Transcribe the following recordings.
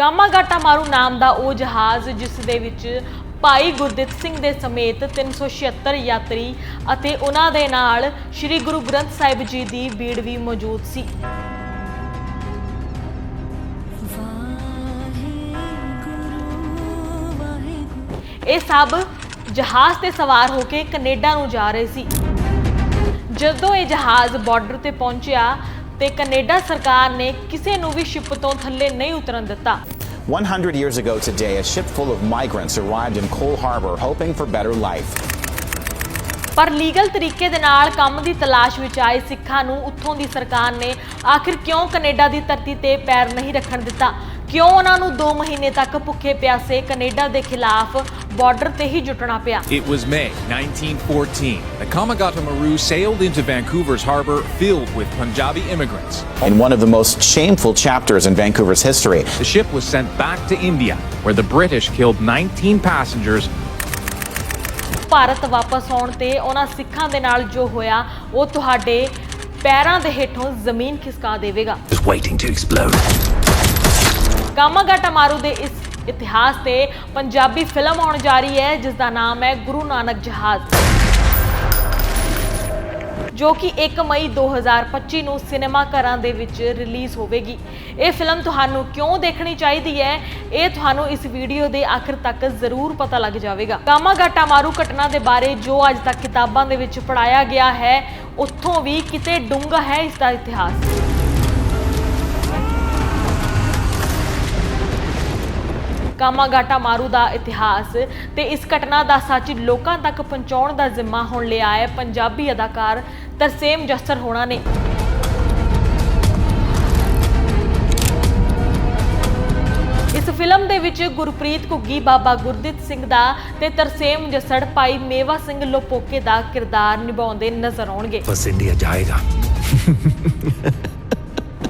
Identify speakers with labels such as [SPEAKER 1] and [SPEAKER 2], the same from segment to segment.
[SPEAKER 1] ਕਾਮਾਗਾਟਾ ਮਾਰੂ ਨਾਮ ਦਾ ਉਹ ਜਹਾਜ਼ ਜਿਸ ਦੇ ਵਿੱਚ ਭਾਈ ਗੁਰਦਿੱਤ ਸਿੰਘ ਦੇ ਸਮੇਤ 376 ਯਾਤਰੀ ਅਤੇ ਉਹਨਾਂ ਦੇ ਨਾਲ ਸ੍ਰੀ ਗੁਰੂ ਗ੍ਰੰਥ ਸਾਹਿਬ ਜੀ ਦੀ ਬੀੜ ਵੀ ਮੌਜੂਦ ਸੀ। ਇਹ ਸਭ ਜਹਾਜ਼ ਤੇ ਸਵਾਰ ਹੋ ਕੇ ਕੈਨੇਡਾ ਨੂੰ ਜਾ ਰਹੇ ਸੀ। ਜਦੋਂ ਇਹ ਜਹਾਜ਼ ਬਾਰਡਰ ਤੇ ਪਹੁੰਚਿਆ ਤੇ ਕੈਨੇਡਾ ਸਰਕਾਰ ਨੇ ਕਿਸੇ ਨੂੰ ਵੀ ਸ਼ਿਪ ਤੋਂ ਥੱਲੇ ਨਹੀਂ ਉਤਰਨ ਦਿੱਤਾ
[SPEAKER 2] 100 years ago today, a ship full of migrants arrived in Cole Harbor hoping for better life.
[SPEAKER 1] ਪਰ ਲੀਗਲ ਤਰੀਕੇ ਦੇ ਨਾਲ ਕੰਮ ਦੀ ਤਲਾਸ਼ ਵਿੱਚ ਆਏ ਸਿੱਖਾਂ ਨੂੰ ਉੱਥੋਂ ਦੀ ਸਰਕਾਰ ਨੇ ਆਖਿਰ ਕਿਉਂ ਕੈਨੇਡਾ ਦੀ ਧਰਤੀ ਤੇ ਪੈਰ ਨਹੀਂ ਰੱਖਣ ਦਿੱਤਾ ਕਿਉਂ ਉਹਨਾਂ ਨੂੰ 2 ਮਹੀਨੇ ਤੱਕ ਭੁੱਖੇ ਪਿਆਸੇ ਕੈਨੇਡਾ ਦੇ ਖਿਲਾਫ ਬਾਰਡਰ ਤੇ ਹੀ ਜੁਟਣਾ ਪਿਆ
[SPEAKER 3] It was May 1914. The Kamagata Maru sailed into Vancouver's harbor filled with Punjabi immigrants.
[SPEAKER 2] In one of the most shameful chapters in Vancouver's history,
[SPEAKER 3] The ship was sent back to India, where the British killed 19 passengers
[SPEAKER 1] Bharat ਵਾਪਸ ਆਉਣ ਤੇ ਉਹਨਾਂ ਸਿੱਖਾਂ ਦੇ ਨਾਲ ਜੋ ਹੋਇਆ ਉਹ ਤੁਹਾਡੇ ਪੈਰਾਂ ਦੇ ਹੇਠੋਂ ਜ਼ਮੀਨ ਖਿਸਕਾ ਦੇਵੇਗਾ
[SPEAKER 4] is waiting to explode.
[SPEAKER 1] Komagata ਮਾਰੂ ਦੇ ਇਸ ਇਤਿਹਾਸ ਤੇ ਪੰਜਾਬੀ ਫਿਲਮ ਆਉਣ ਜਾ ਰਹੀ ਹੈ, ਜਿਸ ਦਾ ਨਾਮ ਹੈ ਗੁਰੂ ਨਾਨਕ ਜਹਾਜ਼। ਜੋ ਕਿ 1 ਮਈ 2025 ਨੂੰ ਸਿਨੇਮਾ ਘਰਾਂ ਦੇ ਵਿੱਚ ਰਿਲੀਜ਼ ਹੋਵੇਗੀ। ਇਹ ਫਿਲਮ ਤੁਹਾਨੂੰ ਕਿਉਂ ਦੇਖਣੀ ਚਾਹੀਦੀ ਹੈ? ਇਹ ਤੁਹਾਨੂੰ ਇਸ ਵੀਡੀਓ ਦੇ ਆਖਿਰ ਤੱਕ ਜ਼ਰੂਰ ਪਤਾ ਲੱਗ ਜਾਵੇਗਾ। ਕਾਮਾਗਾਟਾ ਮਾਰੂ ਘਟਨਾ ਦੇ ਬਾਰੇ ਜੋ ਅੱਜ ਤੱਕ ਕਿਤਾਬਾਂ ਦੇ ਵਿੱਚ ਪੜਾਇਆ ਗਿਆ ਹੈ, ਉੱਥੋਂ ਵੀ ਕਿਤੇ ਡੂੰਘਾ ਹੈ ਇਸ ਦਾ ਇਤਿਹਾਸ। ਕਾਮਾਗਾਟਾ ਮਾਰੂ ਦਾ ਇਤਿਹਾਸ ਤੇ ਇਸ ਘਟਨਾ ਦਾ ਸੱਚ ਲੋਕਾਂ ਤੱਕ ਪਹੁੰਚਾਉਣ ਦਾ ਜ਼ਿੰਮਾ ਹੁਣ ਲਿਆ ਹੈ। ਪੰਜਾਬੀ ਅਦਾਕਾਰ ਤਰਸੇਮ ਜੱਸਰ ਹੋਣਾ ਨੇ। ਫਿਲਮ ਦੇ ਵਿੱਚ ਗੁਰਪ੍ਰੀਤ ਘੁੱਗੀ ਬਾਬਾ ਗੁਰਦਿੱਤ ਸਿੰਘ ਦਾ ਤੇ ਤਰਸੇਮ ਜਸੜ ਪਾਈ ਮੇਵਾ ਸਿੰਘ ਲੋਪੋਕੇ ਦਾ ਕਿਰਦਾਰ ਨਿਭਾਉਂਦੇ ਨਜ਼ਰ ਆਉਣਗੇ।
[SPEAKER 4] ਬਸ ਇੰਡੀਆ ਜਾਏਗਾ।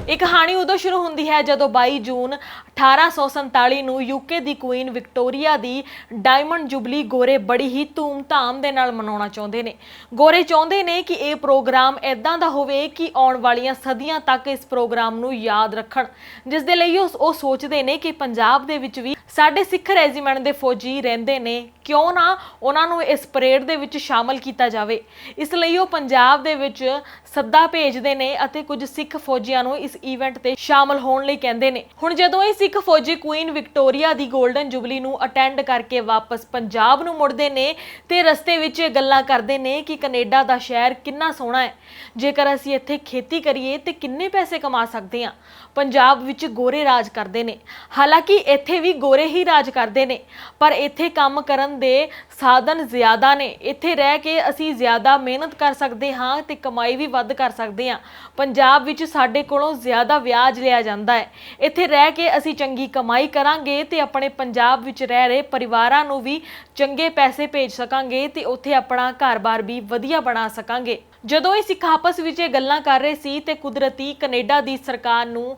[SPEAKER 1] ਇਹ ਕਹਾਣੀ ਉਦੋਂ ਸ਼ੁਰੂ ਹੁੰਦੀ ਹੈ ਜਦੋਂ 22 ਜੂਨ 1847 ਨੂੰ ਯੂਕੇ ਦੀ ਕੁਈਨ ਵਿਕਟੋਰੀਆ ਦੀ ਡਾਇਮੰਡ ਜੁਬਲੀ ਗੋਰੇ ਬੜੀ ਹੀ ਧੂਮ-ਧਾਮ ਦੇ ਨਾਲ ਮਨਾਉਣਾ ਚਾਹੁੰਦੇ ਨੇ। ਗੋਰੇ ਚਾਹੁੰਦੇ ਨੇ ਕਿ ਇਹ ਪ੍ਰੋਗਰਾਮ ਐਦਾਂ ਦਾ ਹੋਵੇ ਕਿ ਆਉਣ ਵਾਲੀਆਂ ਸਦੀਆਂ ਤੱਕ ਇਸ ਪ੍ਰੋਗਰਾਮ ਨੂੰ ਯਾਦ ਰੱਖਣ। ਜਿਸ ਦੇ ਲਈ ਉਹ ਸੋਚਦੇ ਨੇ ਕਿ ਪੰਜਾਬ ਦੇ ਵਿੱਚ ਵੀ ਸਾਡੇ ਸਿੱਖ ਰੈਜੀਮੈਂਟ ਦੇ ਫੌਜੀ ਰਹਿੰਦੇ ਨੇ। ਕਿਉਂ ਨਾ ਉਹਨਾਂ ਨੂੰ ਇਸ ਪਰੇਡ ਦੇ ਵਿੱਚ ਸ਼ਾਮਲ ਕੀਤਾ ਜਾਵੇ। ਇਸ ਲਈ ਉਹ ਪੰਜਾਬ ਦੇ ਵਿੱਚ ਸੱਦਾ ਭੇਜਦੇ ਨੇ ਅਤੇ ਕੁਝ ਸਿੱਖ ਫੌਜੀਆਂ ਨੂੰ ਇਸ ਈਵੈਂਟ ਤੇ ਸ਼ਾਮਲ ਹੋਣ ਲਈ ਕਹਿੰਦੇ ਨੇ। ਹੁਣ ਜਦੋਂ ਇਹ ਸਿੱਖ ਫੌਜੀ ਕੁਈਨ ਵਿਕਟੋਰੀਆ ਦੀ 골ਡਨ ਜੁਬਲੀ ਨੂੰ ਅਟੈਂਡ ਕਰਕੇ ਵਾਪਸ ਪੰਜਾਬ ਨੂੰ ਮੁੜਦੇ ਨੇ ਤੇ ਰਸਤੇ ਵਿੱਚ ਇਹ ਗੱਲਾਂ ਕਰਦੇ ਨੇ ਕਿ ਕੈਨੇਡਾ ਦਾ ਸ਼ਹਿਰ ਕਿੰਨਾ ਸੋਹਣਾ ਹੈ। ਜੇਕਰ ਅਸੀਂ ਇੱਥੇ ਖੇਤੀ ਕਰੀਏ ਤੇ ਕਿੰਨੇ ਪੈਸੇ ਕਮਾ ਸਕਦੇ ਹਾਂ? ਪੰਜਾਬ ਵਿੱਚ ਗੋਰੇ ਰਾਜ ਕਰਦੇ ਨੇ। ਹਾਲਾਂਕਿ ਇੱਥੇ ਵੀ ਗੋਰੇ ਹੀ ਰਾਜ ਕਰਦੇ ਨੇ, ਪਰ ਇੱਥੇ ਕੰਮ ਕਰਨ ਦੇ ਸਾਧਨ ਜ਼ਿਆਦਾ ਨੇ। ਇੱਥੇ ਰਹਿ ਕੇ ਅਸੀਂ ਜ਼ਿਆਦਾ ਮਿਹਨਤ ਕਰ ਸਕਦੇ ਹਾਂ ਤੇ ਕਮਾਈ ਵੀ ਵੱਧ ਕਰ ਸਕਦੇ ਹਾਂ। ਪੰਜਾਬ ਵਿੱਚ ਸਾਡੇ ਕੋਲੋਂ ਜ਼ਿਆਦਾ ਵਿਆਜ ਲਿਆ ਜਾਂਦਾ ਹੈ। ਇੱਥੇ ਰਹਿ ਕੇ ਅਸੀਂ ਚੰਗੀ ਕਮਾਈ ਕਰਾਂਗੇ ਤੇ ਆਪਣੇ ਪੰਜਾਬ ਵਿੱਚ ਰਹਿ ਰਹੇ ਪਰਿਵਾਰਾਂ ਨੂੰ ਵੀ ਚੰਗੇ ਪੈਸੇ ਭੇਜ ਸਕਾਂਗੇ ਤੇ ਉੱਥੇ ਆਪਣਾ ਘਰ-ਬਾਰ ਵੀ ਵਧੀਆ ਬਣਾ ਸਕਾਂਗੇ। ਜਦੋਂ ਇਹ ਸਿੱਖ ਆਪਸ ਵਿੱਚ ਇਹ ਗੱਲਾਂ ਕਰ ਰਹੇ ਸੀ ਤੇ ਕੁਦਰਤੀ ਕੈਨੇਡਾ ਦੀ ਸਰਕਾਰ ਨੂੰ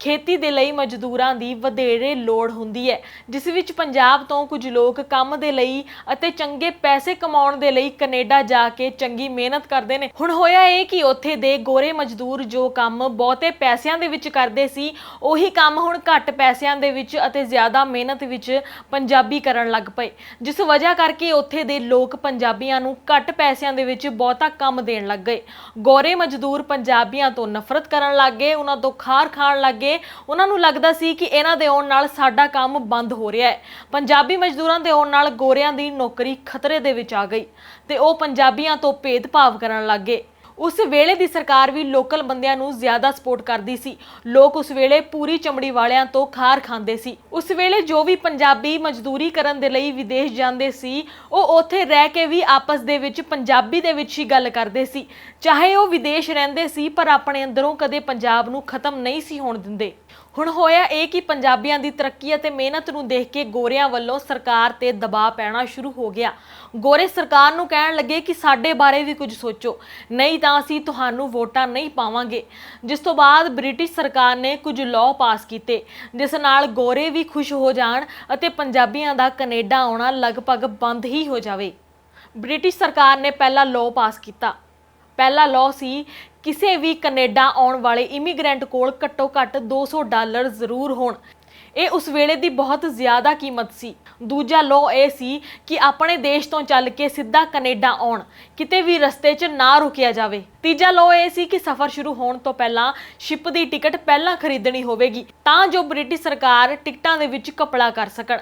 [SPEAKER 1] ਖੇਤੀ ਦੇ ਲਈ ਮਜ਼ਦੂਰਾਂ ਦੀ ਵਧੇਰੇ ਲੋੜ ਹੁੰਦੀ ਹੈ, ਜਿਸ ਵਿੱਚ ਪੰਜਾਬ ਤੋਂ ਕੁਝ ਲੋਕ ਕੰਮ ਦੇ ਲਈ ਅਤੇ ਚੰਗੇ ਪੈਸੇ ਕਮਾਉਣ ਦੇ ਲਈ ਕੈਨੇਡਾ ਜਾ ਕੇ ਚੰਗੀ ਮਿਹਨਤ ਕਰਦੇ ਨੇ। ਹੁਣ ਹੋਇਆ ਇਹ ਕਿ ਉੱਥੇ ਦੇ ਗੋਰੇ ਮਜ਼ਦੂਰ ਜੋ ਕੰਮ ਬਹੁਤੇ ਪੈਸਿਆਂ ਦੇ ਵਿੱਚ ਕਰਦੇ ਸੀ, ਉਹੀ ਕੰਮ ਹੁਣ ਘੱਟ ਪੈਸਿਆਂ ਦੇ ਵਿੱਚ ਅਤੇ ਜ਼ਿਆਦਾ ਮਿਹਨਤ ਵਿੱਚ ਪੰਜਾਬੀ ਕਰਨ ਲੱਗ ਪਏ, ਜਿਸ ਵਜ੍ਹਾ ਕਰਕੇ ਉੱਥੇ ਦੇ ਲੋਕ ਪੰਜਾਬੀਆਂ ਨੂੰ ਘੱਟ ਪੈਸਿਆਂ ਦੇ ਵਿੱਚ ਬਹੁਤਾ ਕੰਮ ਦੇਣ ਲੱਗ ਗਏ। ਗੋਰੇ ਮਜ਼ਦੂਰ ਪੰਜਾਬੀਆਂ ਤੋਂ ਨਫ਼ਰਤ ਕਰਨ ਲੱਗ ਗਏ, ਉਹਨਾਂ ਤੋਂ ਖਾਰ ਖਾਣ ਲੱਗ ਗਏ ਉਹਨਾਂ ਨੂੰ ਲੱਗਦਾ ਸੀ ਕਿ ਇਹਨਾਂ ਦੇ ਆਉਣ ਨਾਲ ਸਾਡਾ ਕੰਮ ਬੰਦ ਹੋ ਰਿਹਾ ਹੈ। ਪੰਜਾਬੀ ਮਜ਼ਦੂਰਾਂ ਦੇ ਆਉਣ ਨਾਲ ਗੋਰਿਆਂ ਦੀ ਨੌਕਰੀ ਖਤਰੇ ਦੇ ਵਿੱਚ ਆ ਗਈ ਤੇ ਉਹ ਪੰਜਾਬੀਆਂ ਤੋਂ ਭੇਦਭਾਵ ਕਰਨ ਲੱਗ ਗਏ। ਉਸ ਵੇਲੇ ਦੀ ਸਰਕਾਰ ਵੀ ਲੋਕਲ ਬੰਦਿਆਂ ਨੂੰ ਜ਼ਿਆਦਾ ਸਪੋਰਟ ਕਰਦੀ ਸੀ। ਲੋਕ ਉਸ ਵੇਲੇ ਪੂਰੀ ਚਮੜੀ ਵਾਲਿਆਂ ਤੋਂ ਖਾਰ ਖਾਂਦੇ ਸੀ। ਉਸ ਵੇਲੇ ਜੋ ਵੀ ਪੰਜਾਬੀ ਮਜ਼ਦੂਰੀ ਕਰਨ ਦੇ ਲਈ ਵਿਦੇਸ਼ ਜਾਂਦੇ ਸੀ, ਉਹ ਉੱਥੇ ਰਹਿ ਕੇ ਵੀ ਆਪਸ ਦੇ ਵਿੱਚ ਪੰਜਾਬੀ ਦੇ ਵਿੱਚ ਹੀ ਗੱਲ ਕਰਦੇ ਸੀ। ਚਾਹੇ ਉਹ ਵਿਦੇਸ਼ ਰਹਿੰਦੇ ਸੀ, ਪਰ ਆਪਣੇ ਅੰਦਰੋਂ ਕਦੇ ਪੰਜਾਬ ਨੂੰ ਖਤਮ ਨਹੀਂ ਸੀ ਹੋਣ ਦਿੰਦੇ। ਹੁਣ ਹੋਇਆ ਇਹ ਕਿ ਪੰਜਾਬੀਆਂ ਦੀ ਤਰੱਕੀ ਅਤੇ ਮਿਹਨਤ ਨੂੰ ਦੇਖ ਕੇ ਗੋਰਿਆਂ ਵੱਲੋਂ ਸਰਕਾਰ ਤੇ ਦਬਾਅ ਪੈਣਾ ਸ਼ੁਰੂ ਹੋ ਗਿਆ। ਗੋਰੇ ਸਰਕਾਰ ਨੂੰ ਕਹਿਣ ਲੱਗੇ ਕਿ ਸਾਡੇ ਬਾਰੇ ਵੀ ਕੁਝ ਸੋਚੋ। ਨਹੀਂ ਤਾਂ ਅਸੀਂ ਤੁਹਾਨੂੰ ਵੋਟਾਂ ਨਹੀਂ ਪਾਵਾਂਗੇ। ਜਿਸ ਤੋਂ ਬਾਅਦ ਬ੍ਰਿਟਿਸ਼ ਸਰਕਾਰ ਨੇ ਕੁਝ ਲਾਅ ਪਾਸ ਕੀਤੇ, ਜਿਸ ਨਾਲ ਗੋਰੇ ਵੀ ਖੁਸ਼ ਹੋ ਜਾਣ ਅਤੇ ਪੰਜਾਬੀਆਂ ਦਾ ਕੈਨੇਡਾ ਆਉਣਾ ਲਗਭਗ ਬੰਦ ਹੀ ਹੋ ਜਾਵੇ। ਬ੍ਰਿਟਿਸ਼ ਸਰਕਾਰ ਨੇ ਪਹਿਲਾ ਲਾਅ ਪਾਸ ਕੀਤਾ। ਪਹਿਲਾ ਲਾਅ ਸੀ ਕਿਸੇ ਵੀ ਕੈਨੇਡਾ ਆਉਣ ਵਾਲੇ ਇਮੀਗ੍ਰੈਂਟ ਕੋਲ ਘੱਟੋ ਘੱਟ 200 ਡਾਲਰ ਜ਼ਰੂਰ ਹੋਣ। ਇਹ ਉਸ ਵੇਲੇ ਦੀ ਬਹੁਤ ਜ਼ਿਆਦਾ ਕੀਮਤ ਸੀ। ਦੂਜਾ ਲੋ ਇਹ ਸੀ ਕਿ ਆਪਣੇ ਦੇਸ਼ ਤੋਂ ਚੱਲ ਕੇ ਸਿੱਧਾ ਕੈਨੇਡਾ ਆਉਣ, ਕਿਤੇ ਵੀ ਰਸਤੇ 'ਚ ਨਾ ਰੁਕਿਆ ਜਾਵੇ। ਤੀਜਾ ਲੋ ਇਹ ਸੀ ਕਿ ਸਫ਼ਰ ਸ਼ੁਰੂ ਹੋਣ ਤੋਂ ਪਹਿਲਾਂ ਸ਼ਿਪ ਦੀ ਟਿਕਟ ਪਹਿਲਾਂ ਖਰੀਦਣੀ ਹੋਵੇਗੀ, ਤਾਂ ਜੋ ਬ੍ਰਿਟਿਸ਼ ਸਰਕਾਰ ਟਿਕਟਾਂ ਦੇ ਵਿੱਚ ਕਪੜਾ ਕਰ ਸਕਣ।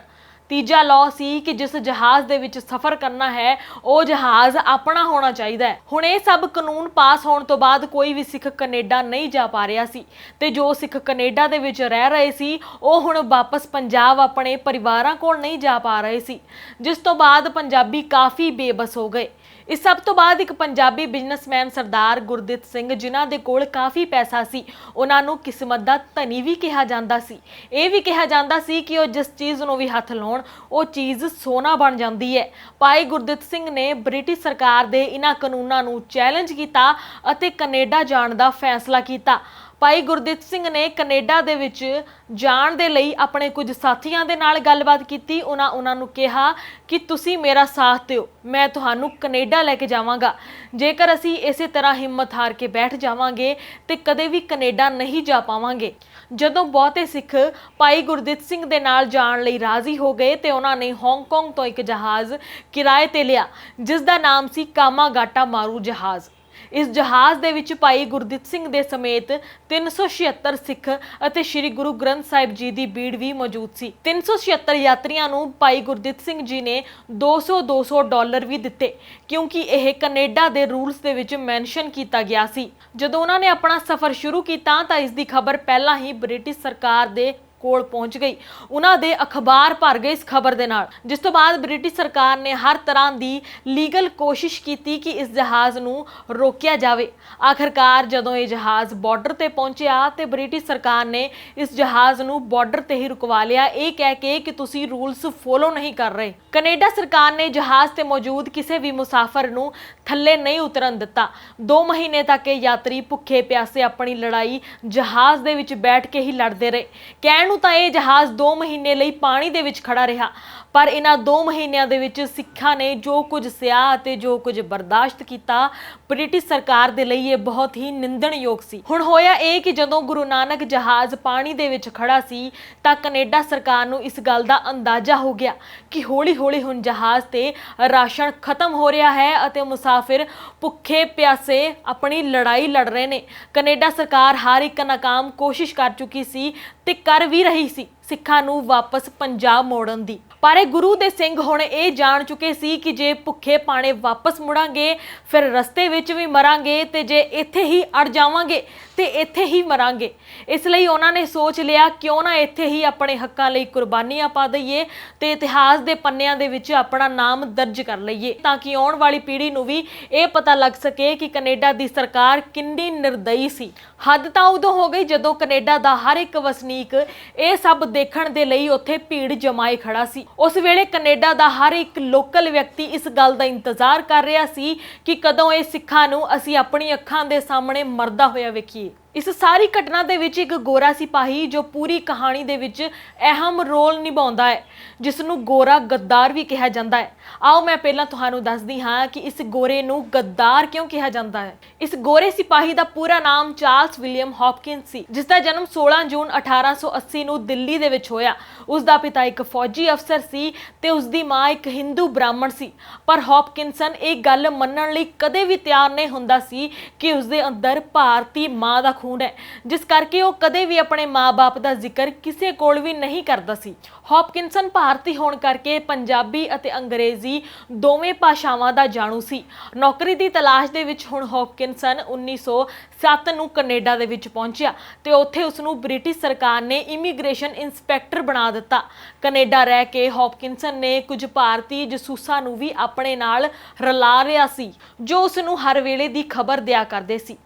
[SPEAKER 1] ਤੀਜਾ ਲਾਅ ਸੀ ਕਿ ਜਿਸ ਜਹਾਜ਼ ਦੇ ਵਿੱਚ ਸਫ਼ਰ ਕਰਨਾ ਹੈ, ਉਹ ਜਹਾਜ਼ ਆਪਣਾ ਹੋਣਾ ਚਾਹੀਦਾ ਹੈ। ਹੁਣ ਇਹ ਸਭ ਕਾਨੂੰਨ ਪਾਸ ਹੋਣ ਤੋਂ ਬਾਅਦ ਕੋਈ ਵੀ ਸਿੱਖ ਕੈਨੇਡਾ ਨਹੀਂ ਜਾ ਪਾ ਰਿਹਾ ਸੀ। ਤੇ ਜੋ ਸਿੱਖ ਕੈਨੇਡਾ ਦੇ ਵਿੱਚ ਰਹਿ ਰਹੇ ਸੀ, ਉਹ ਹੁਣ ਵਾਪਸ ਪੰਜਾਬ ਆਪਣੇ ਪਰਿਵਾਰਾਂ ਕੋਲ ਨਹੀਂ ਜਾ ਪਾ ਰਹੇ ਸੀ। ਜਿਸ ਤੋਂ ਬਾਅਦ ਪੰਜਾਬੀ ਕਾਫੀ ਬੇਬਸ ਹੋ ਗਏ। ਇਸ ਸਭ ਤੋਂ ਬਾਅਦ ਇੱਕ ਪੰਜਾਬੀ ਬਿਜ਼ਨਸਮੈਨ ਸਰਦਾਰ ਗੁਰਦਿੱਤ ਸਿੰਘ, ਜਿਨ੍ਹਾਂ ਦੇ ਕੋਲ ਕਾਫੀ ਪੈਸਾ ਸੀ, ਉਹਨਾਂ ਨੂੰ ਕਿਸਮਤ ਦਾ ਧਨੀ ਵੀ ਕਿਹਾ ਜਾਂਦਾ ਸੀ। ਇਹ ਵੀ ਕਿਹਾ ਜਾਂਦਾ ਸੀ ਕਿ ਉਹ ਜਿਸ ਚੀਜ਼ ਨੂੰ ਵੀ ਹੱਥ ਲਾਉਣ, ਉਹ ਚੀਜ਼ ਸੋਨਾ ਬਣ ਜਾਂਦੀ ਹੈ। ਭਾਈ ਗੁਰਦਿੱਤ ਸਿੰਘ ਨੇ ਬ੍ਰਿਟਿਸ਼ ਸਰਕਾਰ ਦੇ ਇਹਨਾਂ ਕਾਨੂੰਨਾਂ ਨੂੰ ਚੈਲੰਜ ਕੀਤਾ ਅਤੇ ਕੈਨੇਡਾ ਜਾਣ ਦਾ ਫੈਸਲਾ ਕੀਤਾ। ਭਾਈ ਗੁਰਦਿੱਤ ਸਿੰਘ ਨੇ ਕੈਨੇਡਾ ਦੇ ਵਿੱਚ ਜਾਣ ਦੇ ਲਈ ਆਪਣੇ ਕੁਝ ਸਾਥੀਆਂ ਦੇ ਨਾਲ ਗੱਲਬਾਤ ਕੀਤੀ। ਉਹਨਾਂ ਉਹਨਾਂ ਨੂੰ ਕਿਹਾ ਕਿ ਤੁਸੀਂ ਮੇਰਾ ਸਾਥ ਦਿਓ, ਮੈਂ ਤੁਹਾਨੂੰ ਕੈਨੇਡਾ ਲੈ ਕੇ ਜਾਵਾਂਗਾ। ਜੇਕਰ ਅਸੀਂ ਇਸੇ ਤਰ੍ਹਾਂ ਹਿੰਮਤ ਹਾਰ ਕੇ ਬੈਠ ਜਾਵਾਂਗੇ ਤੇ ਕਦੇ ਵੀ ਕੈਨੇਡਾ ਨਹੀਂ ਜਾ ਪਾਵਾਂਗੇ। ਜਦੋਂ ਬਹੁਤੇ ਸਿੱਖ ਭਾਈ ਗੁਰਦਿੱਤ ਸਿੰਘ ਦੇ ਨਾਲ ਜਾਣ ਲਈ ਰਾਜ਼ੀ ਹੋ ਗਏ ਤੇ ਉਹਨਾਂ ਨੇ ਹਾਂਗਕਾਂਗ ਤੋਂ ਇੱਕ ਜਹਾਜ਼ ਕਿਰਾਏ ਤੇ ਲਿਆ ਜਿਸ ਦਾ ਨਾਮ ਸੀ ਕਾਮਾਗਾਟਾ ਮਾਰੂ ਜਹਾਜ਼। ਇਸ ਜਹਾਜ਼ ਦੇ ਵਿੱਚ ਭਾਈ ਗੁਰਦਿੱਤ ਸਿੰਘ ਦੇ ਸਮੇਤ 376 ਸਿੱਖ ਅਤੇ ਸ੍ਰੀ ਗੁਰੂ ਗ੍ਰੰਥ ਸਾਹਿਬ ਜੀ ਦੀ ਬੀੜ ਵੀ ਮੌਜੂਦ ਸੀ। 376 ਯਾਤਰੀਆਂ ਨੂੰ ਭਾਈ ਗੁਰਦਿੱਤ ਸਿੰਘ ਜੀ ਨੇ 200 200 ਡਾਲਰ ਵੀ ਦਿੱਤੇ, ਕਿਉਂਕਿ ਇਹ ਕੈਨੇਡਾ ਦੇ ਰੂਲਸ ਦੇ ਵਿੱਚ ਮੈਂਸ਼ਨ ਕੀਤਾ ਗਿਆ ਸੀ। ਜਦੋਂ ਉਹਨਾਂ ਨੇ ਆਪਣਾ ਸਫ਼ਰ ਸ਼ੁਰੂ ਕੀਤਾ ਤਾਂ ਇਸ ਦੀ ਖਬਰ ਪਹਿਲਾਂ ਹੀ ਬ੍ਰਿਟਿਸ਼ ਸਰਕਾਰ ਦੇ ਕੋਲ ਪਹੁੰਚ ਗਈ। ਉਹਨਾਂ ਦੇ ਅਖਬਾਰ ਭਰ ਗਏ ਇਸ ਖਬਰ ਦੇ ਨਾਲ। ਜਿਸ ਤੋਂ ਬਾਅਦ ਬ੍ਰਿਟਿਸ਼ ਸਰਕਾਰ ਨੇ ਹਰ ਤਰ੍ਹਾਂ ਦੀ ਲੀਗਲ ਕੋਸ਼ਿਸ਼ ਕੀਤੀ ਕਿ ਇਸ ਜਹਾਜ਼ ਨੂੰ ਰੋਕਿਆ ਜਾਵੇ। ਆਖਰਕਾਰ ਜਦੋਂ ਇਹ ਜਹਾਜ਼ ਬਾਰਡਰ ਤੇ ਪਹੁੰਚਿਆ ਤੇ ਬ੍ਰਿਟਿਸ਼ ਸਰਕਾਰ ਨੇ ਇਸ ਜਹਾਜ਼ ਨੂੰ ਬਾਰਡਰ ਤੇ ਹੀ ਰੁਕਵਾ ਲਿਆ, ਇਹ ਕਹਿ ਕੇ ਕਿ ਤੁਸੀਂ ਰੂਲਸ ਫੋਲੋ ਨਹੀਂ ਕਰ ਰਹੇ। ਕੈਨੇਡਾ ਸਰਕਾਰ ਨੇ ਜਹਾਜ਼ ਤੇ ਮੌਜੂਦ ਕਿਸੇ ਵੀ ਮੁਸਾਫਰ ਨੂੰ ਥੱਲੇ ਨਹੀਂ ਉਤਰਨ ਦਿੱਤਾ। 2 ਮਹੀਨੇ ਤੱਕ ਇਹ ਯਾਤਰੀ ਭੁੱਖੇ ਪਿਆਸੇ ਆਪਣੀ ਲੜਾਈ ਜਹਾਜ਼ ਦੇ ਵਿੱਚ ਬੈਠ ਕੇ ਹੀ ਲੜਦੇ ਰਹੇ। ਕਹਿਣ ਕਹਿਣ ਨੂੰ ਤਾਂ ਇਹ ਜਹਾਜ਼ 2 ਮਹੀਨੇ ਲਈ ਪਾਣੀ ਦੇ ਵਿੱਚ ਖੜਾ ਰਿਹਾ। ਪਰ ਇਹਨਾਂ 2 ਮਹੀਨਿਆਂ ਦੇ ਵਿੱਚ ਸਿੱਖਾਂ ਨੇ ਜੋ ਕੁਝ ਸਿਆ ਅਤੇ ਜੋ ਕੁਝ ਬਰਦਾਸ਼ਤ ਕੀਤਾ, ਬ੍ਰਿਟਿਸ਼ ਸਰਕਾਰ ਦੇ ਲਈ ਇਹ ਬਹੁਤ ਹੀ ਨਿੰਦਣਯੋਗ ਸੀ। ਹੁਣ ਹੋਇਆ ਇਹ ਕਿ ਜਦੋਂ ਗੁਰੂ ਨਾਨਕ ਜਹਾਜ਼ ਪਾਣੀ ਦੇ ਵਿੱਚ ਖੜਾ ਸੀ, ਤਾਂ ਕੈਨੇਡਾ ਸਰਕਾਰ ਨੂੰ ਇਸ ਗੱਲ ਦਾ ਅੰਦਾਜ਼ਾ ਹੋ ਗਿਆ ਕਿ ਹੌਲੀ-ਹੌਲੀ ਹੁਣ ਜਹਾਜ਼ ਤੇ ਰਾਸ਼ਨ ਖਤਮ ਹੋ ਰਿਹਾ ਹੈ ਅਤੇ ਮੁਸਾਫਿਰ ਭੁੱਖੇ ਪਿਆਸੇ ਆਪਣੀ ਲੜਾਈ ਲੜ ਰਹੇ ਨੇ। ਕੈਨੇਡਾ ਸਰਕਾਰ ਹਰ ਇੱਕ ਨਾਕਾਮ ਕੋਸ਼ਿਸ਼ ਕਰ ਚੁੱਕੀ ਸੀ ਤੇ ਕਰ ਵੀ ਰਹੀ ਸੀ ਸਿੱਖਾਂ ਨੂੰ ਵਾਪਸ ਪੰਜਾਬ ਮੋੜਨ ਦੀ। ਪਰ ਇਹ ਗੁਰੂ ਦੇ ਸਿੰਘ ਹੁਣ ਇਹ ਜਾਣ ਚੁੱਕੇ ਸੀ ਕਿ ਜੇ ਭੁੱਖੇ ਪਾਣੇ ਵਾਪਸ ਮੁੜਾਂਗੇ, ਫਿਰ ਰਸਤੇ ਵਿੱਚ ਵੀ ਮਰਾਂਗੇ ਤੇ ਜੇ ਇੱਥੇ ਹੀ ਅੜ ਜਾਵਾਂਗੇ ਤੇ ਇੱਥੇ ਹੀ ਮਰਾਂਗੇ। ਇਸ ਲਈ ਉਹਨਾਂ ਨੇ ਸੋਚ ਲਿਆ, ਕਿਉਂ ਨਾ ਇੱਥੇ ਹੀ ਆਪਣੇ ਹੱਕਾਂ ਲਈ ਕੁਰਬਾਨੀਆਂ ਪਾ ਦਈਏ ਤੇ ਇਤਿਹਾਸ ਦੇ ਪੰਨਿਆਂ ਦੇ ਵਿੱਚ ਆਪਣਾ ਨਾਮ ਦਰਜ ਕਰ ਲਈਏ ਤਾਂ ਕਿ ਆਉਣ ਵਾਲੀ ਪੀੜ੍ਹੀ ਨੂੰ ਵੀ ਇਹ ਪਤਾ ਲੱਗ ਸਕੇ ਕਿ ਕੈਨੇਡਾ ਦੀ ਸਰਕਾਰ ਕਿੰਨੀ ਨਿਰਦਈ ਸੀ। ਹੱਦ ਤਾਂ ਉਦੋਂ ਹੋ ਗਈ ਜਦੋਂ ਕੈਨੇਡਾ ਦਾ ਹਰ ਇੱਕ ਵਸਨੀਕ ਇਹ ਸਭ ਦੇਖਣ ਦੇ ਲਈ ਉੱਥੇ ਭੀੜ ਜਮਾਏ ਖੜਾ ਸੀ। ਉਸ ਵੇਲੇ ਕੈਨੇਡਾ ਦਾ ਹਰ ਇੱਕ ਲੋਕਲ ਵਿਅਕਤੀ ਇਸ ਗੱਲ ਦਾ ਇੰਤਜ਼ਾਰ ਕਰ ਰਿਹਾ ਸੀ ਕਿ ਕਦੋਂ ਇਹ ਸਿੱਖਾਂ ਨੂੰ ਅਸੀਂ ਆਪਣੀ ਅੱਖਾਂ ਦੇ ਸਾਹਮਣੇ ਮਰਦਾ ਹੋਇਆ ਵੇਖੀਏ। り ਇਸ ਸਾਰੀ ਘਟਨਾ ਦੇ ਵਿੱਚ ਇੱਕ ਗੋਰਾ ਸਿਪਾਹੀ ਜੋ ਪੂਰੀ ਕਹਾਣੀ ਦੇ ਵਿੱਚ ਅਹਿਮ ਰੋਲ ਨਿਭਾਉਂਦਾ ਹੈ ਜਿਸ ਨੂੰ ਗੋਰਾ ਗੱਦਾਰ ਵੀ ਕਿਹਾ ਜਾਂਦਾ ਹੈ। ਆਓ ਮੈਂ ਪਹਿਲਾਂ ਤੁਹਾਨੂੰ ਦੱਸਦੀ ਹਾਂ ਕਿ ਇਸ ਗੋਰੇ ਨੂੰ ਗੱਦਾਰ ਕਿਉਂ ਕਿਹਾ ਜਾਂਦਾ ਹੈ। ਇਸ ਗੋਰੇ ਸਿਪਾਹੀ ਦਾ ਪੂਰਾ ਨਾਮ ਚਾਰਲਸ ਵਿਲੀਅਮ ਹੌਪਕਿੰਸ ਸੀ, ਜਿਸ ਦਾ ਜਨਮ 16 ਜੂਨ 1880 ਨੂੰ ਦਿੱਲੀ ਦੇ ਵਿੱਚ ਹੋਇਆ। ਉਸ ਦਾ ਪਿਤਾ ਇੱਕ ਫੌਜੀ ਅਫਸਰ ਸੀ ਤੇ ਉਸ ਦੀ ਮਾਂ ਇੱਕ ਹਿੰਦੂ ਬ੍ਰਾਹਮਣ ਸੀ। ਪਰ ਹੌਪਕਿੰਸਨ ਇਹ ਗੱਲ ਮੰਨਣ ਲਈ ਕਦੇ ਵੀ ਤਿਆਰ ਨਹੀਂ ਹੁੰਦਾ ਸੀ ਕਿ ਉਸ ਦੇ ਅੰਦਰ ਭਾਰਤੀ ਮਾਂ ਦਾ ਖੂਨ ਹੈ। ਜਿਸ ਕਰਕੇ ਉਹ ਕਦੇ ਵੀ ਆਪਣੇ ਮਾਪੇ ਦਾ ਜ਼ਿਕਰ ਕਿਸੇ ਕੋਲ ਵੀ ਨਹੀਂ ਕਰਦਾ ਸੀ। ਹੌਪਕਿੰਸਨ ਭਾਰਤੀ ਹੋਣ ਕਰਕੇ ਪੰਜਾਬੀ ਅਤੇ ਅੰਗਰੇਜ਼ੀ ਦੋਵੇਂ ਭਾਸ਼ਾਵਾਂ ਦਾ ਜਾਣੂ ਸੀ। ਨੌਕਰੀ ਦੀ ਤਲਾਸ਼ ਦੇ ਵਿੱਚ ਹੁਣ ਹੌਪਕਿੰਸਨ 1907 ਨੂੰ ਕੈਨੇਡਾ ਦੇ ਵਿੱਚ ਪਹੁੰਚਿਆ ਤੇ ਉੱਥੇ ਉਸ ਨੂੰ ਬ੍ਰਿਟਿਸ਼ ਸਰਕਾਰ ਨੇ ਇਮੀਗ੍ਰੇਸ਼ਨ ਇਨਸਪੈਕਟਰ ਬਣਾ ਦਿੱਤਾ। ਕੈਨੇਡਾ ਰਹਿ ਕੇ ਹੌਪਕਿੰਸਨ ਨੇ ਕੁਝ ਭਾਰਤੀ ਜਸੂਸਾਂ ਨੂੰ ਵੀ ਆਪਣੇ ਨਾਲ ਰਲਾ ਰਿਹਾ ਸੀ, ਜੋ ਉਸ ਨੂੰ ਹਰ ਵੇਲੇ ਦੀ ਖਬਰ ਦਿਆ ਕਰਦੇ ਸੀ।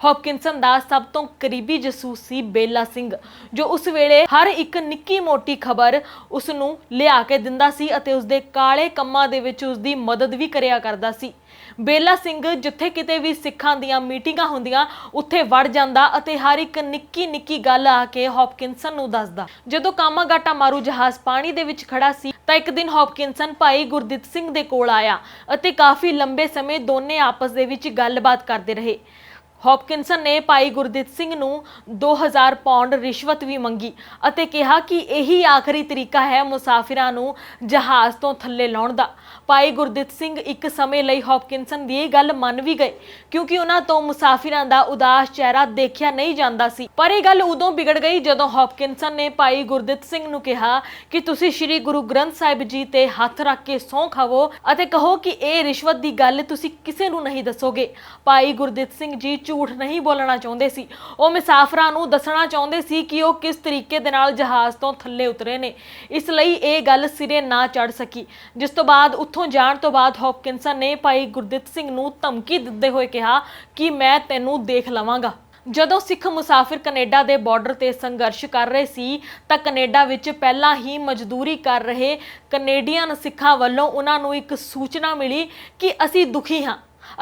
[SPEAKER 1] ਹੌਪਕਿੰਸਨ ਦਾ ਸਭ ਤੋਂ ਕਰੀਬੀ ਜਸੂਸ ਸੀ ਬੇਲਾ ਸਿੰਘ, ਜੋ ਉਸ ਵੇਲੇ ਹਰ ਇੱਕ ਨਿੱਕੀ ਮੋਟੀ ਖਬਰ ਉਸ ਨੂੰ ਲਿਆ ਕੇ ਦਿੰਦਾ ਸੀ ਅਤੇ ਉਸ ਦੇ ਕਾਲੇ ਕੰਮਾਂ ਦੇ ਵਿੱਚ ਉਸ ਦੀ ਮਦਦ ਵੀ ਕਰਿਆ ਕਰਦਾ ਸੀ। ਬੇਲਾ ਸਿੰਘ ਜਿੱਥੇ ਕਿਤੇ ਵੀ ਸਿੱਖਾਂ ਦੀਆਂ ਮੀਟਿੰਗਾਂ ਹੁੰਦੀਆਂ, ਉੱਥੇ ਵੜ ਜਾਂਦਾ ਅਤੇ ਹਰ ਇੱਕ ਨਿੱਕੀ ਨਿੱਕੀ ਗੱਲ ਆ ਕੇ ਹੌਪਕਿੰਸਨ ਨੂੰ ਦੱਸਦਾ। ਜਦੋਂ ਕਾਮਾਗਾਟਾ ਮਾਰੂ ਜਹਾਜ਼ ਪਾਣੀ ਦੇ ਵਿੱਚ ਖੜਾ ਸੀ, ਤਾਂ ਇੱਕ ਦਿਨ ਹੌਪਕਿੰਸਨ ਭਾਈ ਗੁਰਦਿੱਤ ਸਿੰਘ ਦੇ ਕੋਲ ਆਇਆ ਅਤੇ ਕਾਫੀ ਲੰਬੇ ਸਮੇਂ ਦੋਨੇ ਆਪਸ ਦੇ ਵਿੱਚ ਗੱਲਬਾਤ ਕਰਦੇ ਰਹੇ। ਹੌਪਕਿੰਸਨ ਨੇ ਭਾਈ ਗੁਰਦਿੱਤ ਸਿੰਘ ਨੂੰ 2000 ਪਾਉਂਡ ਰਿਸ਼ਵਤ ਵੀ ਮੰਗੀ ਅਤੇ ਕਿਹਾ ਕਿ ਇਹੀ ਆਖਰੀ ਤਰੀਕਾ ਹੈ ਮੁਸਾਫਿਰਾਂ ਨੂੰ ਜਹਾਜ਼ ਤੋਂ ਥੱਲੇ ਲਾਉਣ ਦਾ। ਭਾਈ ਗੁਰਦਿੱਤ ਸਿੰਘ ਇੱਕ ਸਮੇਂ ਲਈ ਹੌਪਕਿੰਸਨ ਦੀ ਇਹ ਗੱਲ ਮੰਨ ਵੀ ਗਏ ਕਿਉਂਕਿ ਉਹਨਾਂ ਤੋਂ ਮੁਸਾਫਿਰਾਂ ਦਾ ਉਦਾਸ ਚਿਹਰਾ ਦੇਖਿਆ ਨਹੀਂ ਜਾਂਦਾ ਸੀ। ਪਰ ਇਹ ਗੱਲ ਉਦੋਂ ਵਿਗੜ ਗਈ ਜਦੋਂ ਹੌਪਕਿੰਸਨ ਨੇ ਭਾਈ ਗੁਰਦਿੱਤ ਸਿੰਘ ਨੂੰ ਕਿਹਾ ਕਿ ਤੁਸੀਂ ਸ੍ਰੀ ਗੁਰੂ ਗ੍ਰੰਥ ਸਾਹਿਬ ਜੀ ਤੇ ਹੱਥ ਰੱਖ ਕੇ ਸਹੁੰ ਖਾਵੋ ਅਤੇ ਕਹੋ ਕਿ ਇਹ ਰਿਸ਼ਵਤ ਦੀ ਗੱਲ ਤੁਸੀਂ ਕਿਸੇ ਨੂੰ ਨਹੀਂ ਦੱਸੋਗੇ। ਭਾਈ ਗੁਰਦਿੱਤ ਸਿੰਘ ਜੀ ਝੂਠ ਨਹੀਂ ਬੋਲਣਾ ਚਾਹੁੰਦੇ ਸੀ। ਉਹ ਮੁਸਾਫਰਾਂ ਨੂੰ ਦੱਸਣਾ ਚਾਹੁੰਦੇ ਸੀ ਕਿ ਉਹ ਕਿਸ ਤਰੀਕੇ ਦੇ ਨਾਲ ਜਹਾਜ਼ ਤੋਂ ਥੱਲੇ ਉਤਰੇ ਨੇ। ਇਸ ਲਈ ਇਹ ਗੱਲ ਸਿਰੇ ਨਾ ਚੜ ਸਕੀ। ਜਿਸ ਤੋਂ ਬਾਅਦ, ਉੱਥੋਂ ਜਾਣ ਤੋਂ ਬਾਅਦ ਹੌਪਕਿੰਸਨ ਨੇ ਭਾਈ ਗੁਰਦਿੱਤ ਸਿੰਘ ਨੂੰ ਧਮਕੀ ਦਿੰਦੇ ਹੋਏ ਕਿਹਾ ਕਿ ਮੈਂ ਤੈਨੂੰ ਦੇਖ ਲਵਾਂਗਾ। ਜਦੋਂ ਸਿੱਖ ਮੁਸਾਫਿਰ ਕੈਨੇਡਾ ਦੇ ਬਾਰਡਰ ਤੇ ਸੰਘਰਸ਼ ਕਰ ਰਹੇ ਸੀ, ਤਾਂ ਕੈਨੇਡਾ ਵਿੱਚ ਪਹਿਲਾਂ ਹੀ ਮਜ਼ਦੂਰੀ ਕਰ ਰਹੇ ਕੈਨੇਡੀਅਨ ਸਿੱਖਾਂ ਵੱਲੋਂ ਉਹਨਾਂ ਨੂੰ ਇੱਕ ਸੂਚਨਾ ਮਿਲੀ ਕਿ ਅਸੀਂ ਦੁਖੀ ਹਾਂ।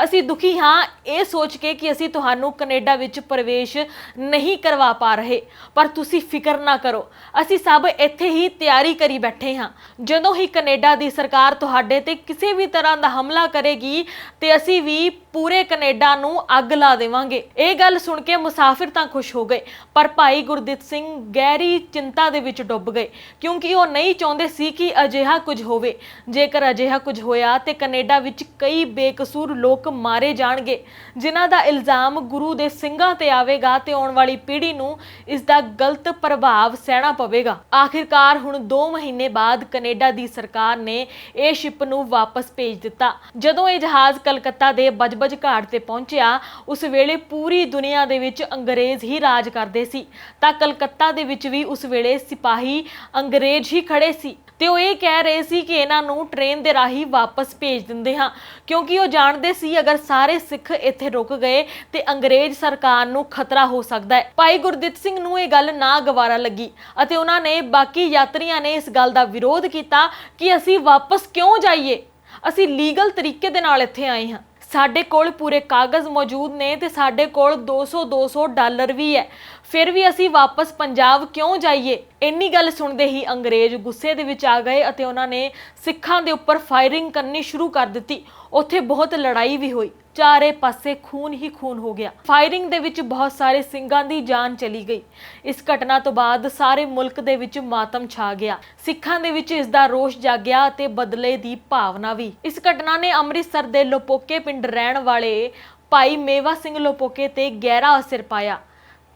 [SPEAKER 1] ਅਸੀਂ ਦੁਖੀ ਹਾਂ ਇਹ ਸੋਚ ਕੇ ਕਿ ਅਸੀਂ ਤੁਹਾਨੂੰ ਕੈਨੇਡਾ ਵਿੱਚ ਪ੍ਰਵੇਸ਼ ਨਹੀਂ ਕਰਵਾ ਪਾ ਰਹੇ। ਪਰ ਤੁਸੀਂ ਫਿਕਰ ਨਾ ਕਰੋ, ਅਸੀਂ ਸਭ ਇੱਥੇ ਹੀ ਤਿਆਰੀ ਕਰੀ ਬੈਠੇ ਹਾਂ। ਜਦੋਂ ਹੀ ਕੈਨੇਡਾ ਦੀ ਸਰਕਾਰ ਤੁਹਾਡੇ ਤੇ ਕਿਸੇ ਵੀ ਤਰ੍ਹਾਂ ਦਾ ਹਮਲਾ ਕਰੇਗੀ ਤੇ ਅਸੀਂ ਵੀ ਪੂਰੇ ਕੈਨੇਡਾ ਨੂੰ ਅੱਗ ਲਾ ਦੇਵਾਂਗੇ। ਇਹ ਗੱਲ ਸੁਣ ਕੇ ਮੁਸਾਫਿਰ ਤਾਂ ਖੁਸ਼ ਹੋ ਗਏ, ਪਰ ਭਾਈ ਗੁਰਦਿੱਤ ਸਿੰਘ ਗਹਿਰੀ ਚਿੰਤਾ ਦੇ ਵਿੱਚ ਡੁੱਬ ਗਏ, ਕਿਉਂਕਿ ਉਹ ਨਹੀਂ ਚਾਹੁੰਦੇ ਸੀ ਕਿ ਅਜਿਹਾ ਕੁਝ ਹੋਵੇ। ਜੇਕਰ ਅਜਿਹਾ ਕੁਝ ਹੋਇਆ ਤੇ ਕੈਨੇਡਾ ਵਿੱਚ ਕਈ ਬੇਕਸੂਰ ਲੋਕ ਮਾਰੇ ਜਾਣਗੇ। ਜਿਨ੍ਹਾਂ ਦਾ ਇਲਜ਼ਾਮ ਗੁਰੂ ਦੇ ਸਿੰਘਾਂ ਤੇ ਆਵੇਗਾ ਤੇ ਆਉਣ ਵਾਲੀ ਪੀੜ੍ਹੀ ਨੂੰ ਇਸ ਦਾ ਗਲਤ ਪ੍ਰਭਾਵ ਸਹਿਣਾ ਪਵੇਗਾ। ਆਖਿਰਕਾਰ ਹੁਣ 2 ਮਹੀਨੇ ਬਾਅਦ ਕੈਨੇਡਾ ਦੀ ਸਰਕਾਰ ਨੇ ਇਹ ਸ਼ਿਪ ਨੂੰ ਵਾਪਸ ਭੇਜ ਦਿੱਤਾ। ਜਦੋਂ ਇਹ ਜਹਾਜ਼ ਕਲਕੱਤਾ ਦੇ ਬਜਬਜ ਘਾਟ ਤੇ ਪਹੁੰਚਿਆ, ਉਸ ਵੇਲੇ ਪੂਰੀ ਦੁਨੀਆ ਦੇ ਵਿੱਚ ਅੰਗਰੇਜ਼ ਹੀ ਰਾਜ ਕਰਦੇ ਸੀ। ਤਾਂ ਕਲਕੱਤਾ ਦੇ ਵਿੱਚ ਵੀ ਉਸ ਵੇਲੇ ਸਿਪਾਹੀ ਅੰਗਰੇਜ਼ ਹੀ ਖੜੇ ਸੀ। ਤੇ ਉਹ ਇਹ ਕਹਿ ਰਹੇ ਸੀ ਕਿ ਇਹਨਾਂ ਨੂੰ ਟ੍ਰੇਨ ਦੇ ਰਾਹੀਂ ਵਾਪਸ ਭੇਜ ਦਿੰਦੇ ਹਾਂ, ਕਿਉਂਕਿ ਉਹ ਜਾਣਦੇ ਸੀ ਅਗਰ ਸਾਰੇ ਸਿੱਖ ਇੱਥੇ ਰੁਕ ਗਏ ਤੇ ਅੰਗਰੇਜ਼ ਸਰਕਾਰ ਨੂੰ ਖਤਰਾ ਹੋ ਸਕਦਾ ਹੈ। ਭਾਈ ਗੁਰਦਿੱਤ ਸਿੰਘ ਨੂੰ ਇਹ ਗੱਲ ਨਾ ਗਵਾਰਾ ਲੱਗੀ ਅਤੇ ਉਹਨਾਂ ਨੇ ਬਾਕੀ ਯਾਤਰੀਆਂ ਨੇ ਇਸ ਗੱਲ ਦਾ ਵਿਰੋਧ ਕੀਤਾ ਕਿ ਅਸੀਂ ਵਾਪਸ ਕਿਉਂ ਜਾਈਏ? ਅਸੀਂ ਲੀਗਲ ਤਰੀਕੇ ਦੇ ਨਾਲ ਇੱਥੇ ਆਏ ਹਾਂ। ਸਾਡੇ ਕੋਲ ਪੂਰੇ ਕਾਗਜ਼ ਮੌਜੂਦ ਨੇ ਤੇ ਸਾਡੇ ਕੋਲ 200 200 ਡਾਲਰ ਵੀ ਹੈ। ਫਿਰ ਵੀ ਅਸੀਂ ਵਾਪਸ ਪੰਜਾਬ ਕਿਉਂ ਜਾਈਏ? ਇੰਨੀ ਗੱਲ ਸੁਣਦੇ ਹੀ ਅੰਗਰੇਜ਼ ਗੁੱਸੇ ਦੇ ਵਿੱਚ ਆ ਗਏ ਅਤੇ ਉਹਨਾਂ ਨੇ ਸਿੱਖਾਂ ਦੇ ਉੱਪਰ ਫਾਇਰਿੰਗ ਕਰਨੀ ਸ਼ੁਰੂ ਕਰ ਦਿੱਤੀ। ਉੱਥੇ ਬਹੁਤ ਲੜਾਈ ਵੀ ਹੋਈ। ਚਾਰੇ ਪਾਸੇ ਖੂਨ ਹੀ ਖੂਨ ਹੋ ਗਿਆ। ਫਾਇਰਿੰਗ ਦੇ ਵਿੱਚ ਬਹੁਤ ਸਾਰੇ ਸਿੰਘਾਂ ਦੀ ਜਾਨ ਚਲੀ ਗਈ। ਇਸ ਘਟਨਾ ਤੋਂ ਬਾਅਦ ਸਾਰੇ ਮੁਲਕ ਦੇ ਵਿੱਚ ਮਾਤਮ ਛਾ ਗਿਆ। ਸਿੱਖਾਂ ਦੇ ਵਿੱਚ ਇਸ ਦਾ ਰੋਸ਼ ਜਾਗਿਆ ਅਤੇ ਬਦਲੇ ਦੀ ਭਾਵਨਾ ਵੀ। ਇਸ ਘਟਨਾ ਨੇ ਅੰਮ੍ਰਿਤਸਰ ਦੇ ਲੋਪੋਕੇ ਪਿੰਡ ਰਹਿਣ ਵਾਲੇ ਭਾਈ ਮੇਵਾ ਸਿੰਘ ਲੋਪੋਕੇ ਤੇ ਗਹਿਰਾ ਅਸਰ ਪਾਇਆ।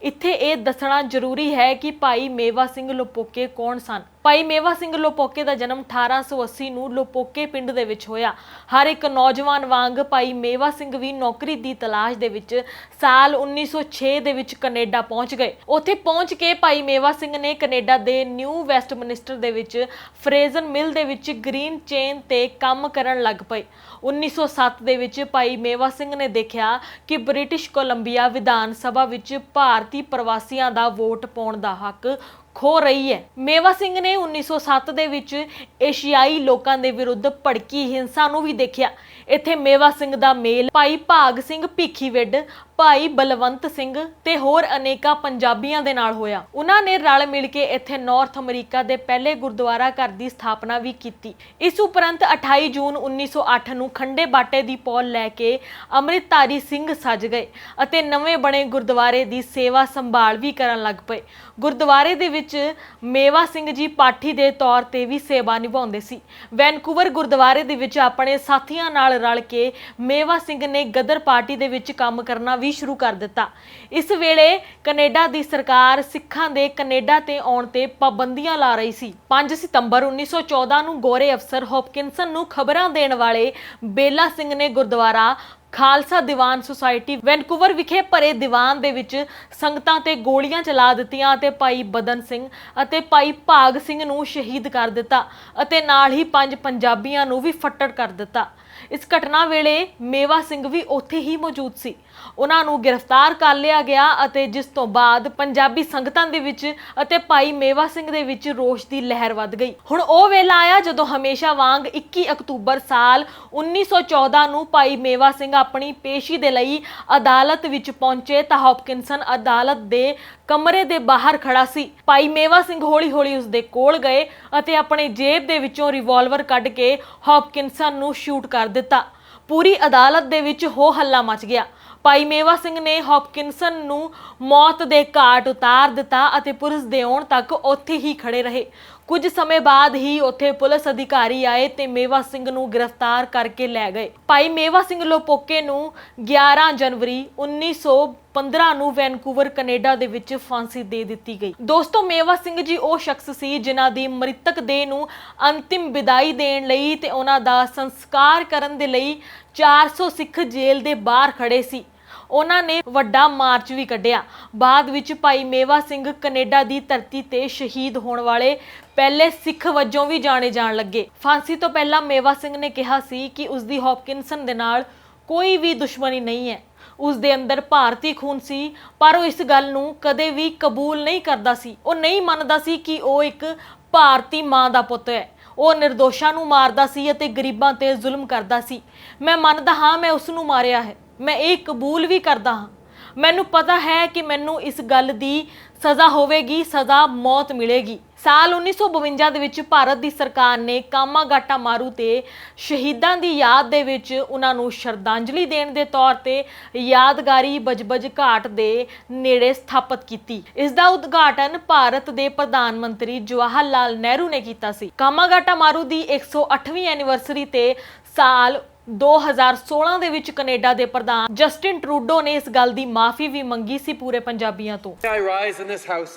[SPEAKER 1] ਇੱਥੇ ਇਹ ਦੱਸਣਾ ਜ਼ਰੂਰੀ ਹੈ ਕਿ ਭਾਈ ਮੇਵਾ ਸਿੰਘ ਲੋਪੋਕੇ ਕੌਣ ਸਨ? ਭਾਈ ਮੇਵਾ ਸਿੰਘ ਲੋਪੋਕੇ ਦਾ ਜਨਮ 1880 ਨੂੰ ਲੋਪੋਕੇ ਪਿੰਡ ਦੇ ਵਿੱਚ ਹੋਇਆ। ਹਰ ਇੱਕ ਨੌਜਵਾਨ ਵਾਂਗ ਭਾਈ ਮੇਵਾ ਸਿੰਘ ਵੀ ਨੌਕਰੀ ਦੀ ਤਲਾਸ਼ ਦੇ ਵਿੱਚ ਸਾਲ 1906 ਦੇ ਵਿੱਚ ਕੈਨੇਡਾ ਪਹੁੰਚ ਗਏ। ਉੱਥੇ ਪਹੁੰਚ ਕੇ ਭਾਈ ਮੇਵਾ ਸਿੰਘ ਨੇ ਕੈਨੇਡਾ ਦੇ ਨਿਊ ਵੈਸਟਮਿਨਿਸਟਰ ਦੇ ਵਿੱਚ ਫਰੇਜ਼ਨ ਮਿਲ ਦੇ ਵਿੱਚ ਗ੍ਰੀਨ ਚੇਨ ਤੇ ਕੰਮ ਕਰਨ ਲੱਗ ਪਏ। 1907 ਦੇ ਵਿੱਚ ਭਾਈ ਮੇਵਾ ਸਿੰਘ ਨੇ ਦੇਖਿਆ ਕਿ ਬ੍ਰਿਟਿਸ਼ ਕੋਲੰਬੀਆ ਵਿਧਾਨ ਸਭਾ ਵਿੱਚ ਭਾਰਤੀ ਪ੍ਰਵਾਸੀਆਂ ਦਾ ਵੋਟ ਪਾਉਣ ਦਾ ਹੱਕ ਖੋ ਰਹੀ ਹੈ। ਮੇਵਾ ਸਿੰਘ ਨੇ 1907 ਦੇ ਵਿੱਚ ਏਸ਼ੀਆਈ ਲੋਕਾਂ ਦੇ ਵਿਰੁੱਧ ਭੜਕੀ ਹਿੰਸਾ ਨੂੰ ਵੀ ਦੇਖਿਆ। ਇੱਥੇ ਮੇਵਾ ਸਿੰਘ ਦਾ ਮੇਲ ਭਾਈ ਭਾਗ ਸਿੰਘ ਭੀਖੀਵਿੰਡ ਭਾਈ ਬਲਵੰਤ ਸਿੰਘ ਤੇ ਹੋਰ ਅਨੇਕਾਂ ਪੰਜਾਬੀਆਂ ਦੇ ਨਾਲ ਹੋਇਆ। ਉਹਨਾਂ ਨੇ ਰਲ ਮਿਲ ਕੇ ਇੱਥੇ ਨਾਰਥ ਅਮਰੀਕਾ ਦੇ ਪਹਿਲੇ ਗੁਰਦੁਆਰਾ ਘਰ ਦੀ ਸਥਾਪਨਾ ਵੀ ਕੀਤੀ। ਇਸ ਉਪਰੰਤ 28 ਜੂਨ 1908 ਨੂੰ ਖੰਡੇ ਬਾਟੇ ਦੀ ਪੌਲ ਲੈ ਕੇ ਅੰਮ੍ਰਿਤਧਾਰੀ ਸਿੰਘ ਸੱਜ ਗਏ ਅਤੇ ਨਵੇਂ ਬਣੇ ਗੁਰਦੁਆਰੇ ਦੀ ਸੇਵਾ ਸੰਭਾਲ ਵੀ ਕਰਨ ਲੱਗ ਪਏ। ਗੁਰਦੁਆਰੇ ਦੇ ਵਿੱਚ ਮੇਵਾ ਸਿੰਘ ਜੀ ਪਾਠੀ ਦੇ ਤੌਰ ਤੇ ਵੀ ਸੇਵਾ ਨਿਭਾਉਂਦੇ ਸੀ। ਵੈਨਕੂਵਰ ਗੁਰਦੁਆਰੇ ਦੇ ਵਿੱਚ ਆਪਣੇ ਸਾਥੀਆਂ ਨਾਲ ਰਲ ਕੇ ਮੇਵਾ ਸਿੰਘ ਨੇ ਗਦਰ ਪਾਰਟੀ ਦੇ ਵਿੱਚ ਕੰਮ ਕਰਨਾ ਵੀ ਸ਼ੁਰੂ ਕਰ ਦਿੱਤਾ। ਇਸ ਵੇਲੇ ਕੈਨੇਡਾ ਦੀ ਸਰਕਾਰ ਸਿੱਖਾਂ ਦੇ ਕੈਨੇਡਾ ਤੇ ਆਉਣ ਤੇ ਪਾਬੰਦੀਆਂ ਲਾ ਰਹੀ ਸੀ। 5 ਸਤੰਬਰ 1914 ਨੂੰ ਗੋਰੇ ਅਫਸਰ ਹੌਪਕਿੰਸਨ ਨੂੰ ਖਬਰਾਂ ਦੇਣ ਵਾਲੇ ਬੇਲਾ ਸਿੰਘ ਨੇ ਗੁਰਦੁਆਰਾ ਖਾਲਸਾ ਦੀਵਾਨ ਸੁਸਾਇਟੀ ਵੈਨਕੂਵਰ ਵਿਖੇ ਭਰੇ ਦੀਵਾਨ ਦੇ ਵਿੱਚ ਸੰਗਤਾਂ ਤੇ ਗੋਲੀਆਂ ਚਲਾ ਦਿੱਤੀਆਂ ਅਤੇ ਭਾਈ ਬਦਨ ਸਿੰਘ ਅਤੇ ਭਾਈ ਭਾਗ ਸਿੰਘ ਨੂੰ ਸ਼ਹੀਦ ਕਰ ਦਿੱਤਾ ਅਤੇ ਨਾਲ ਹੀ ਪੰਜ ਪੰਜਾਬੀਆਂ ਨੂੰ ਵੀ ਫੱਟੜ ਕਰ ਦਿੱਤਾ। ਇਸ ਘਟਨਾ ਵੇਲੇ ਮੇਵਾ ਸਿੰਘ ਵੀ ਉੱਥੇ ਹੀ ਮੌਜੂਦ ਸੀ। ਉਹਨਾਂ ਨੂੰ ਗ੍ਰਿਫਤਾਰ ਕਰ ਲਿਆ ਗਿਆ ਅਤੇ ਜਿਸ ਤੋਂ ਬਾਅਦ ਪੰਜਾਬੀ ਸੰਗਤਾਂ ਦੇ ਵਿੱਚ ਅਤੇ ਭਾਈ ਮੇਵਾ ਸਿੰਘ ਦੇ ਵਿੱਚ ਰੋਸ਼ ਦੀ ਲਹਿਰ ਵੱਧ ਗਈ। ਹੁਣ ਉਹ ਵੇਲਾ ਆਇਆ ਜਦੋਂ ਹਮੇਸ਼ਾ ਵਾਂਗ 21 ਅਕਤੂਬਰ ਸਾਲ 1914 ਨੂੰ ਭਾਈ ਮੇਵਾ ਸਿੰਘ ਆਪਣੀ ਪੇਸ਼ੀ ਦੇ ਲਈ ਅਦਾਲਤ ਵਿੱਚ ਪਹੁੰਚੇ ਤਾਂ ਹੌਪਕਿੰਸਨ ਅਦਾਲਤ ਦੇ ਕਮਰੇ ਦੇ ਬਾਹਰ ਖੜਾ ਸੀ। ਭਾਈ ਮੇਵਾ ਸਿੰਘ ਹੌਲੀ-ਹੌਲੀ ਉਸ ਦੇ ਕੋਲ ਗਏ ਅਤੇ ਆਪਣੇ ਜੇਬ ਦੇ ਵਿੱਚੋਂ ਰਿਵਾਲਵਰ ਕੱਢ ਕੇ ਹੌਪਕਿੰਸਨ ਨੂੰ ਸ਼ੂਟ ਕਰ ਦਿੱਤਾ। ਪੂਰੀ ਅਦਾਲਤ ਦੇ ਵਿੱਚ ਹੋ ਹੱਲਾ ਮਚ ਗਿਆ। ਭਾਈ ਮੇਵਾ ਸਿੰਘ ਨੇ ਹੌਪਕਿੰਸਨ ਨੂੰ ਮੌਤ ਦੇ ਘਾਟ ਉਤਾਰ ਦਿੱਤਾ ਅਤੇ ਪੁਲਿਸ ਦੇ ਆਉਣ ਤੱਕ ਉੱਥੇ ਹੀ ਖੜੇ ਰਹੇ। ਕੁਝ ਸਮੇਂ ਬਾਅਦ ਹੀ ਉੱਥੇ ਪੁਲਿਸ ਅਧਿਕਾਰੀ ਆਏ ਤੇ ਮੇਵਾ ਸਿੰਘ ਨੂੰ ਗ੍ਰਿਫਤਾਰ ਕਰਕੇ ਲੈ ਗਏ। ਭਾਈ ਮੇਵਾ ਸਿੰਘ ਲੋਪੋਕੇ ਨੂੰ 11 ਜਨਵਰੀ 1915 ਨੂੰ ਵੈਨਕੂਵਰ, ਕੈਨੇਡਾ ਦੇ ਵਿੱਚ ਫਾਂਸੀ ਦੇ ਦਿੱਤੀ ਗਈ। ਦੋਸਤੋ, ਮੇਵਾ ਸਿੰਘ ਜੀ ਉਹ ਸ਼ਖਸ ਸੀ ਜਿਨ੍ਹਾਂ ਦੀ ਮ੍ਰਿਤਕ ਦੇਹ ਨੂੰ ਅੰਤਿਮ ਵਿਦਾਈ ਦੇਣ ਲਈ ਤੇ ਉਹਨਾਂ ਦਾ ਸੰਸਕਾਰ ਕਰਨ ਦੇ ਲਈ 400 ਸਿੱਖ ਜੇਲ੍ਹ ਦੇ ਬਾਹਰ ਖੜੇ ਸੀ। ਉਹਨਾਂ ਨੇ ਵੱਡਾ ਮਾਰਚ ਵੀ ਕੱਢਿਆ। ਬਾਅਦ ਵਿੱਚ ਭਾਈ ਮੇਵਾ ਸਿੰਘ ਕੈਨੇਡਾ ਦੀ ਧਰਤੀ ਤੇ ਸ਼ਹੀਦ ਹੋਣ ਵਾਲੇ ਪਹਿਲੇ ਸਿੱਖ ਵਜੋਂ ਵੀ ਜਾਣੇ ਜਾਣ ਲੱਗੇ। ਫਾਂਸੀ ਤੋਂ ਪਹਿਲਾਂ ਮੇਵਾ ਸਿੰਘ ਨੇ ਕਿਹਾ ਸੀ ਕਿ ਉਸ ਦੀ ਹੌਪਕਿੰਸਨ ਦੇ ਨਾਲ ਕੋਈ ਵੀ ਦੁਸ਼ਮਣੀ ਨਹੀਂ ਹੈ। ਉਸ ਦੇ ਅੰਦਰ ਭਾਰਤੀ ਖੂਨ ਸੀ, ਪਰ ਉਹ ਇਸ ਗੱਲ ਨੂੰ ਕਦੇ ਵੀ ਕਬੂਲ ਨਹੀਂ ਕਰਦਾ ਸੀ। ਉਹ ਨਹੀਂ ਮੰਨਦਾ ਸੀ ਕਿ ਉਹ ਇੱਕ ਭਾਰਤੀ ਮਾਂ ਦਾ ਪੁੱਤ ਹੈ। ਉਹ ਨਿਰਦੋਸ਼ਾਂ ਨੂੰ ਮਾਰਦਾ ਸੀ ਅਤੇ ਗਰੀਬਾਂ ਤੇ ਜ਼ੁਲਮ ਕਰਦਾ ਸੀ। ਮੈਂ ਮੰਨਦਾ ਹਾਂ, ਮੈਂ ਉਸ ਨੂੰ ਮਾਰਿਆ ਹੈ। ਮੈਂ ਇਹ ਕਬੂਲ ਵੀ ਕਰਦਾ ਹਾਂ। ਮੈਨੂੰ ਪਤਾ ਹੈ ਕਿ ਮੈਨੂੰ ਇਸ ਗੱਲ ਦੀ ਸਜ਼ਾ ਹੋਵੇਗੀ, ਸਜ਼ਾ ਮੌਤ ਮਿਲੇਗੀ। ਸਾਲ 1952 ਦੇ ਵਿੱਚ ਭਾਰਤ ਦੀ ਸਰਕਾਰ ਨੇ ਕਾਮਾਗਾਟਾ ਮਾਰੂ ਤੇ ਸ਼ਹੀਦਾਂ ਦੀ ਯਾਦ ਦੇ ਵਿੱਚ ਉਹਨਾਂ ਨੂੰ ਸ਼ਰਧਾਂਜਲੀ ਦੇਣ ਦੇ ਤੌਰ ਤੇ ਯਾਦਗਾਰੀ ਬਜਬਜ ਘਾਟ ਦੇ ਨੇੜੇ ਸਥਾਪਿਤ ਕੀਤੀ। ਇਸ ਦਾ ਉਦਘਾਟਨ ਭਾਰਤ ਦੇ ਪ੍ਰਧਾਨ ਮੰਤਰੀ ਜਵਾਹਰ ਲਾਲ ਨਹਿਰੂ ਨੇ ਕੀਤਾ ਸੀ। ਕਾਮਾਗਾਟਾ ਮਾਰੂ ਦੀ 108ਵੀਂ ਐਨੀਵਰਸਰੀ ਤੇ ਸਾਲ 2016 ਦੇ ਵਿੱਚ ਕੈਨੇਡਾ ਦੇ ਪ੍ਰਧਾਨ ਜਸਟਿਨ ਟਰੂਡੋ ਨੇ ਇਸ ਗੱਲ ਦੀ ਮਾਫੀ ਵੀ ਮੰਗੀ ਸੀ ਪੂਰੇ ਪੰਜਾਬੀਆਂ ਤੋਂ
[SPEAKER 5] I rise in this House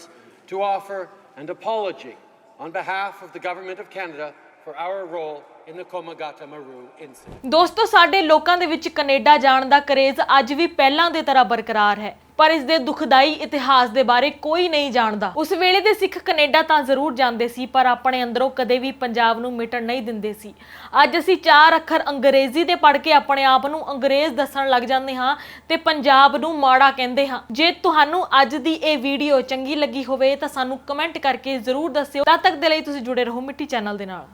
[SPEAKER 5] to offer an apology on behalf of the Government of Canada for our role in the Komagata Maru incident.
[SPEAKER 1] ਦੋਸਤੋ, ਸਾਡੇ ਲੋਕਾਂ ਦੇ ਵਿੱਚ ਕੈਨੇਡਾ ਜਾਣ ਦਾ ਕਰੇਜ਼ ਅੱਜ ਵੀ ਪਹਿਲਾਂ ਦੀ ਤਰ੍ਹਾਂ ਬਰਕਰਾਰ ਹੈ, ਪਰ ਇਸ ਦੇ ਦੁਖਦਾਈ ਇਤਿਹਾਸ ਦੇ ਬਾਰੇ ਕੋਈ ਨਹੀਂ ਜਾਣਦਾ। ਉਸ ਵੇਲੇ ਦੇ ਸਿੱਖ ਕੈਨੇਡਾ ਤਾਂ ਜ਼ਰੂਰ ਜਾਂਦੇ ਸੀ, ਪਰ ਆਪਣੇ ਅੰਦਰੋਂ ਕਦੇ ਵੀ ਪੰਜਾਬ ਨੂੰ ਮਿਟਣ ਨਹੀਂ ਦਿੰਦੇ ਸੀ। ਅੱਜ ਅਸੀਂ ਚਾਰ ਅੱਖਰ ਅੰਗਰੇਜ਼ੀ ਦੇ ਪੜ੍ਹ ਕੇ ਆਪਣੇ ਆਪ ਨੂੰ ਅੰਗਰੇਜ਼ ਦੱਸਣ ਲੱਗ ਜਾਂਦੇ ਹਾਂ ਤੇ ਪੰਜਾਬ ਨੂੰ ਮਾੜਾ ਕਹਿੰਦੇ ਹਾਂ। ਜੇ ਤੁਹਾਨੂੰ ਅੱਜ ਦੀ ਇਹ ਵੀਡੀਓ ਚੰਗੀ ਲੱਗੀ ਹੋਵੇ ਤਾਂ ਸਾਨੂੰ ਕਮੈਂਟ ਕਰਕੇ ਜ਼ਰੂਰ ਦੱਸਿਓ। ਤਦ ਤੱਕ ਦੇ ਲਈ ਤੁਸੀਂ ਜੁੜੇ ਰਹੋ ਮਿੱਟੀ ਚੈਨਲ ਦੇ ਨਾਲ।